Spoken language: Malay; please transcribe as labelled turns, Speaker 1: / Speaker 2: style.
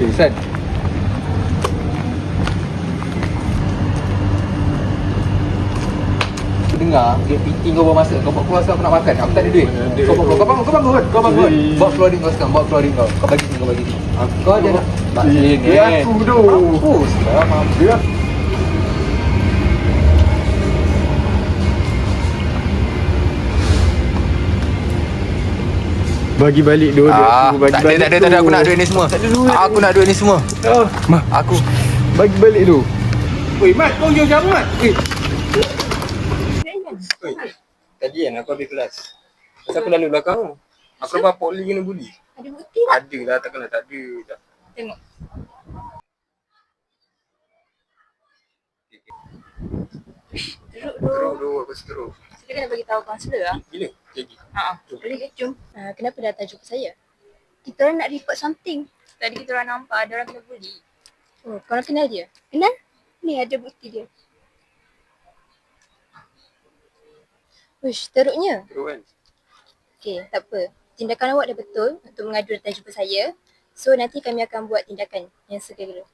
Speaker 1: Aku dengar dia meeting kau bawa masak kau buat keluar sekarang aku nak makan. Aku tak ada duit. Kau bangun kau bangun kau bangun. Kau bangun. Bawa keluar kau sekarang. Bawa keluar kau. Kau bagi sini kau bagi sini. Kau ada nak tak sini
Speaker 2: Dia aku tu.
Speaker 1: aku sekarang mampu
Speaker 2: Bagi balik duit
Speaker 1: Ah,
Speaker 2: aku bagi
Speaker 1: tak ada,
Speaker 2: balik
Speaker 1: tak ada, tak ada. Aku nak duit ni semua.
Speaker 2: Tak ada duit.
Speaker 1: Aku nak duit ni semua.
Speaker 2: Ah,
Speaker 1: Mah, aku.
Speaker 2: bagi balik tu.
Speaker 3: Weh, Mat, kau jauh jauh Mat. Eh,
Speaker 4: Tadi kan aku habis kelas. Pasal aku lalu belakang. Aku nampak poli kena buli.
Speaker 5: Ada bukti tak?
Speaker 4: Ada lah, takkanlah tak ada. Tak.
Speaker 5: Tengok.
Speaker 4: Teruk
Speaker 5: dulu.
Speaker 4: tu, aku seteruk.
Speaker 5: Kita kena bagi tahu kaunselor ah.
Speaker 4: Bila? Jadi.
Speaker 5: Ha, boleh ke? Jom. Uh, kenapa datang jumpa saya? Kita orang nak report something. Tadi kita orang nampak ada orang kena bully. Oh, korang kenal dia? Kenal? Ni ada bukti dia. Uish, teruknya.
Speaker 4: Teruk kan?
Speaker 5: Okey, tak apa. Tindakan awak dah betul untuk mengadu datang jumpa saya. So, nanti kami akan buat tindakan yang segera.